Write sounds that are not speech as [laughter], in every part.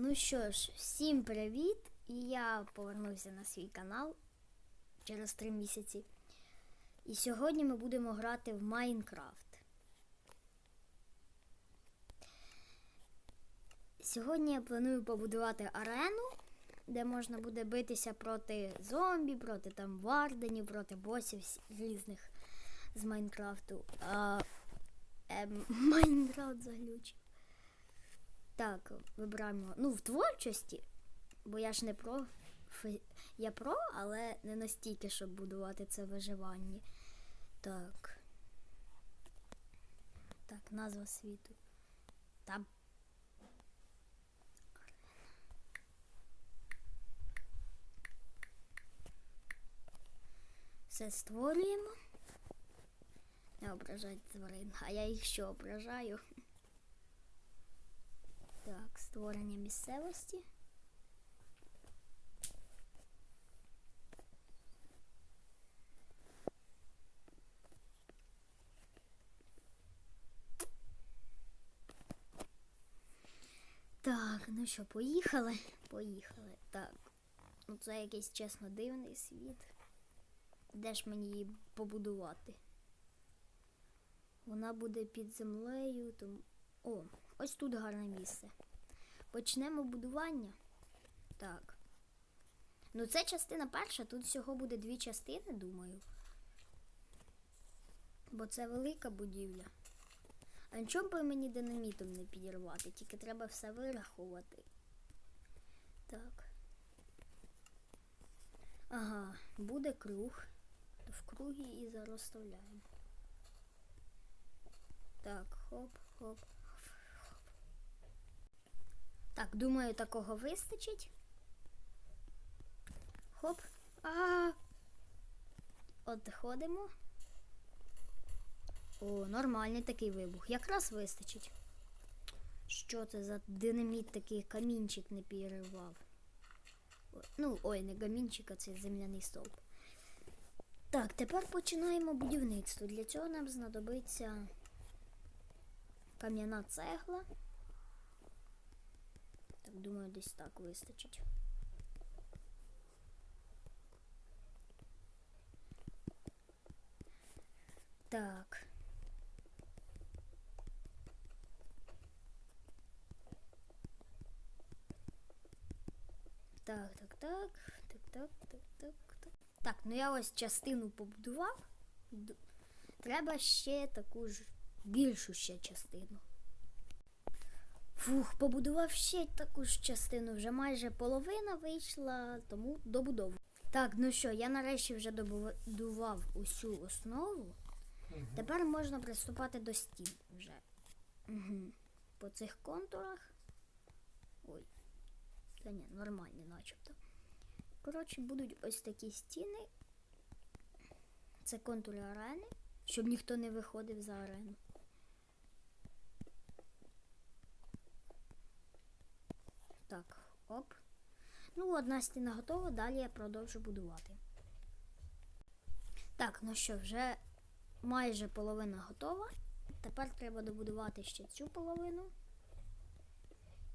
Ну що ж, всім привіт! Я повернувся на свій канал через три місяці. І сьогодні ми будемо грати в Майнкрафт. Сьогодні я планую побудувати арену, де можна буде битися проти зомбі, проти там варденів, проти босів різних з Майнкрафту. Ем, [laughs] Майнкрафт заглючив. Так, вибираємо. Ну, в творчості, бо я ж не про. Я про, але не настільки, щоб будувати це виживання. Так. Так, назва світу. Там. Все створюємо. Не ображайте тварин, а я їх що ображаю? Створення місцевості. Так, ну що, поїхали? Поїхали. Так. Ну це якийсь чесно дивний світ. Де ж мені її побудувати? Вона буде під землею, тому. О, ось тут гарне місце. Почнемо будування. Так. Ну, це частина перша, тут всього буде дві частини, думаю. Бо це велика будівля. А нічого би мені динамітом не підірвати, тільки треба все вирахувати. Так. Ага, буде круг. В кругі і зарозставляємо. Так, хоп, хоп. Так, думаю, такого вистачить. Хоп. А. От ходимо. О, нормальний такий вибух. Якраз вистачить. Що це за динаміт такий камінчик не? О, Ну, ой, не камінчик, а це земляний стовп. Так, тепер починаємо будівництво. Для цього нам знадобиться кам'яна цегла. Думаю, десь так вистачить. Так. Так, так, так, так, так, так, так, так. Так, ну я ось частину побудував. Треба ще таку ж більшу ще частину. Фух, побудував ще таку ж частину, вже майже половина вийшла, тому добудову. Так, ну що, я нарешті вже добудував усю основу. Тепер можна приступати до стін вже. Угу. По цих контурах. Ой. Та ні, нормальні начебто. Коротше, будуть ось такі стіни. Це контури арени, щоб ніхто не виходив за арену. Так, оп. Ну, одна стіна готова, далі я продовжу будувати. Так, ну що, вже майже половина готова. Тепер треба добудувати ще цю половину.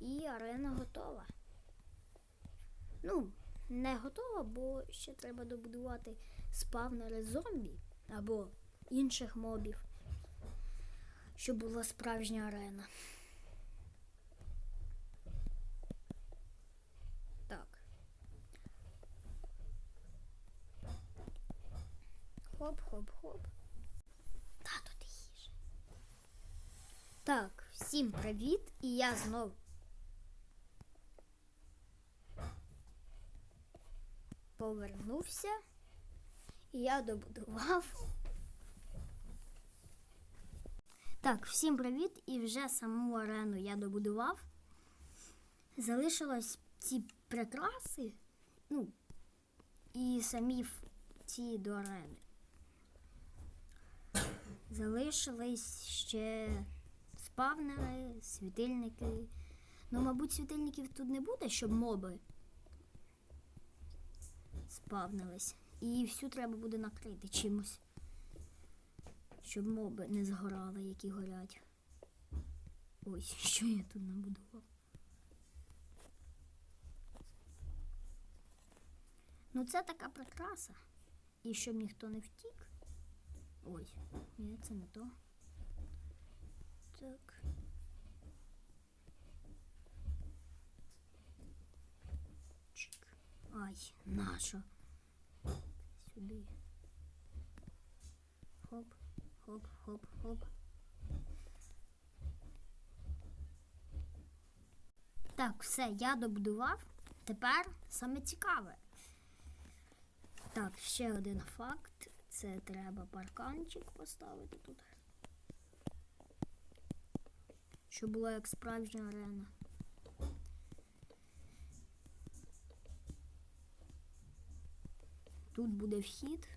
І арена готова. Ну, не готова, бо ще треба добудувати спавнери зомбі або інших мобів, щоб була справжня арена. Так. Хоп-хоп-хоп. Та тут їжа. Так, всім привіт! І я знов. Повернувся. І я добудував. Так, всім привіт! І вже саму арену я добудував. Залишилось ці прикраси, ну, і самі ці до арени залишились ще спавнери, світильники. Ну, мабуть, світильників тут не буде, щоб моби спавнились. І всю треба буде накрити чимось, щоб моби не згорали, які горять. Ось, [laughs] що я тут набудував. Ну це така прикраса. І щоб ніхто не втік. Ой, ні, це не то. Так. Чик. Ай, наша. Сюди. Хоп, хоп, хоп, хоп. Так, все, я добудував. Тепер саме цікаве. Так, ще один факт. Це треба парканчик поставити тут. Щоб була як справжня арена. Тут буде вхід.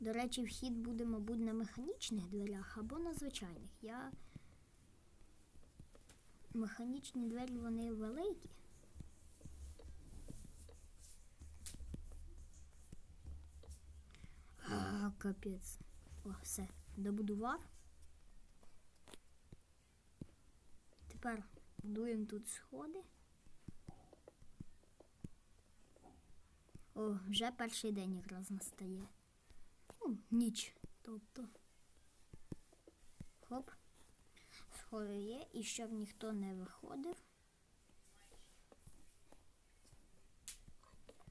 До речі, вхід буде, мабуть, на механічних дверях або на звичайних. Я механічні двері вони великі. А, капець. О, все, добудував. Тепер будуємо тут сходи. О, вже перший день якраз настає. Ну, ніч, тобто. Хоп. Сходи є, і щоб ніхто не виходив.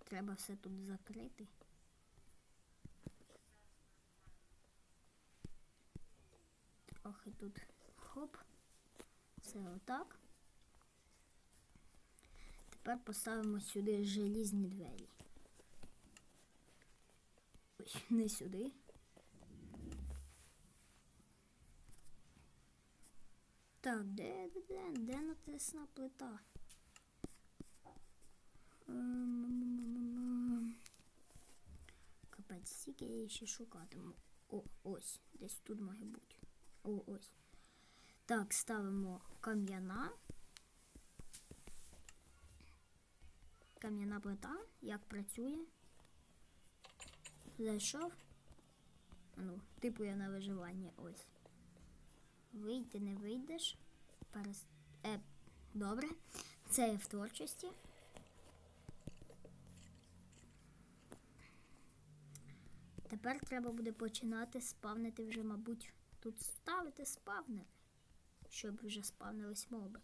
Треба все тут закрити. Трохи тут хоп. Все отак. Тепер поставимо сюди желізні двері. Ой, не сюди. Так, де, де, де, де натисна плита? Ем, Капець, скільки я її ще шукатиму. О, ось, десь тут має бути. О, ось. Так, ставимо кам'яна. Кам'яна плита. Як працює? Зайшов. Ну, типу я на виживання. Ось. Вийти не вийдеш. Перес... Е, добре. Це є в творчості. Тепер треба буде починати спавнити вже, мабуть, тут ставити спавнери, щоб вже спавнились моби.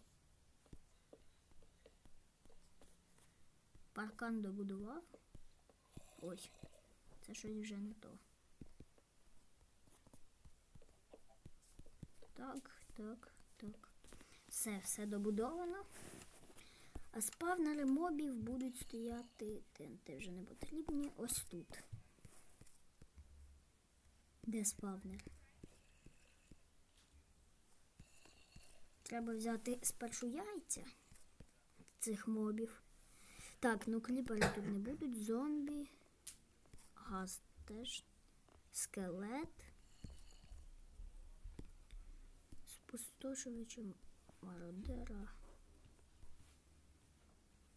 Паркан добудував. Ой, це щось вже не то. Так, так, так. Все, все добудовано. А спавнери мобів будуть стояти. ТНТ вже не потрібні. Ось тут. Де спавнер? Треба взяти спершу яйця цих мобів. Так, ну кліпери тут не будуть. Зомбі. Газ теж. Скелет. Спустошувачем мародера.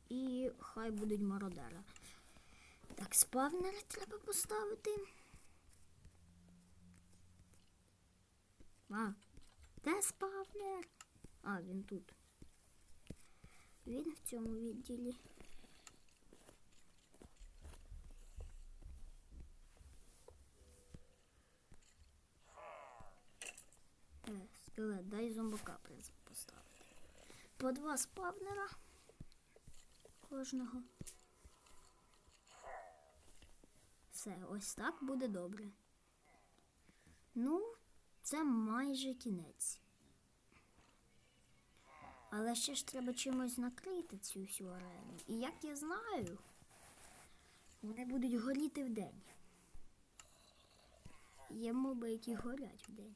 І хай будуть мародера. Так, спавнери треба поставити. А, де спавнер? А, він тут. Він в цьому відділі. Е, скелет, дай зомбака поставити. По два спавнера кожного. Все, ось так буде добре. Ну, це майже кінець. Але ще ж треба чимось накрити цю всю арену. І як я знаю, вони будуть горіти вдень. Є моби, які горять вдень.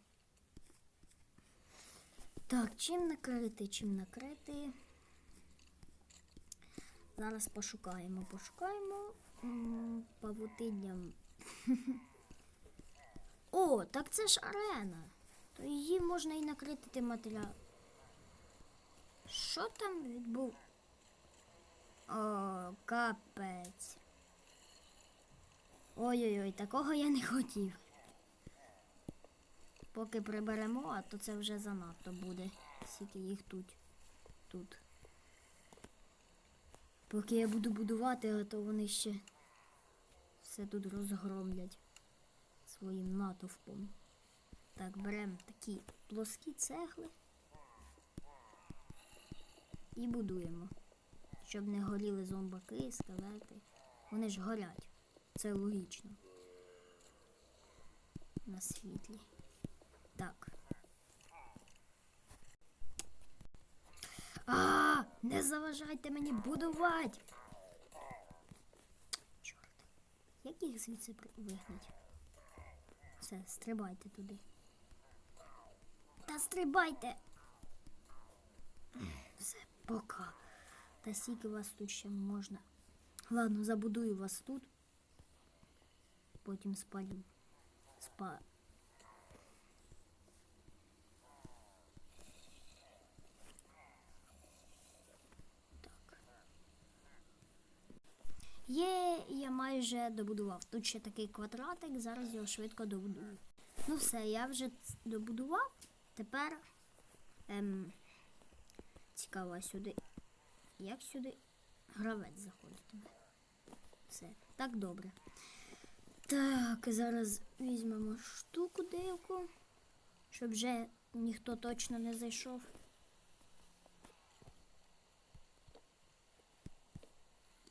Так, чим накрити, чим накрити. Зараз пошукаємо, пошукаємо павутинням. [laughs] О, так це ж арена. То її можна і накрити матеріалом. Що там відбув? О, капець. Ой-ой-ой, такого я не хотів. Поки приберемо, а то це вже занадто буде. Скільки їх тут. Тут. Поки я буду будувати, а то вони ще все тут розгромлять своїм натовпом. Так, беремо такі плоскі цегли і будуємо. Щоб не горіли зомбаки, скелети. Вони ж горять. Це логічно. На світлі. Так. А, не заважайте мені будувати. Чорт. Як їх звідси вигнать? Все, стрибайте туди. Та стрибайте. Все, пока. Та скільки вас тут ще можна. Ладно, забудую вас тут. Потім спалю. Спа. Так. Є, я майже добудував. Тут ще такий квадратик, зараз його швидко добудую. Ну все, я вже добудував. Тепер ем, цікаво сюди. Як сюди гравець заходитиме? Все, так добре. Так, зараз візьмемо штуку деяку, щоб вже ніхто точно не зайшов.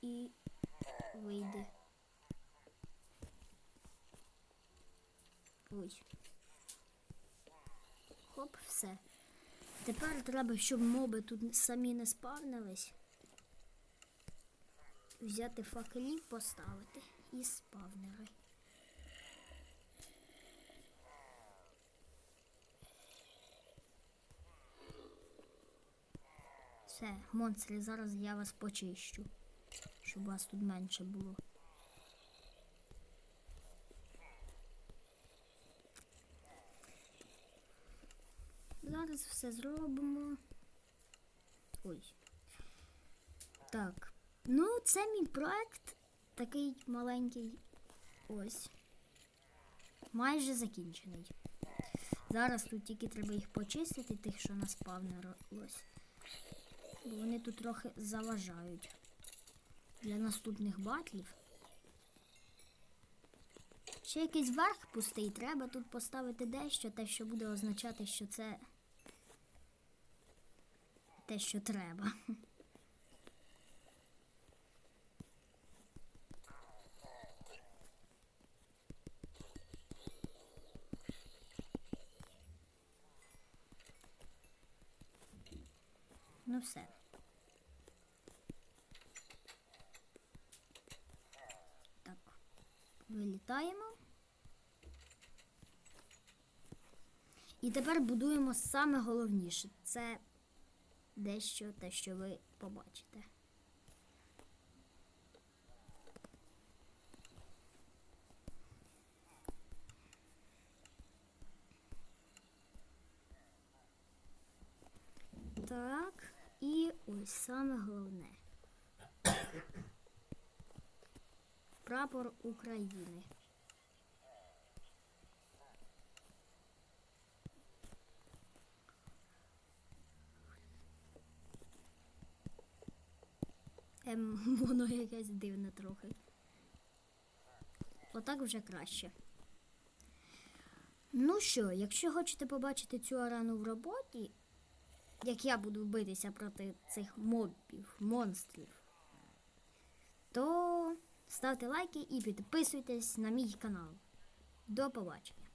І вийде. Ой. Хоп, все. Тепер треба, щоб моби тут самі не спавнились. Взяти факелів, поставити і спавнери. Все, монстри, зараз я вас почищу, щоб вас тут менше було. Зараз все зробимо. Ой. Так. Ну, це мій проект такий маленький. Ось. Майже закінчений. Зараз тут тільки треба їх почистити, тих, що наспавнилось. Бо вони тут трохи заважають для наступних батлів. Ще якийсь верх пустий, треба тут поставити дещо, те, що буде означати, що це те, що треба. Ну все. Так, вилітаємо. І тепер будуємо саме головніше. Це дещо те, що ви побачите. Так, і ось саме головне. [coughs] Прапор України. Ем, [laughs] воно якесь дивне трохи. Отак вже краще. Ну що, якщо хочете побачити цю арену в роботі, як я буду битися проти цих мобів, монстрів, то ставте лайки і підписуйтесь на мій канал. До побачення!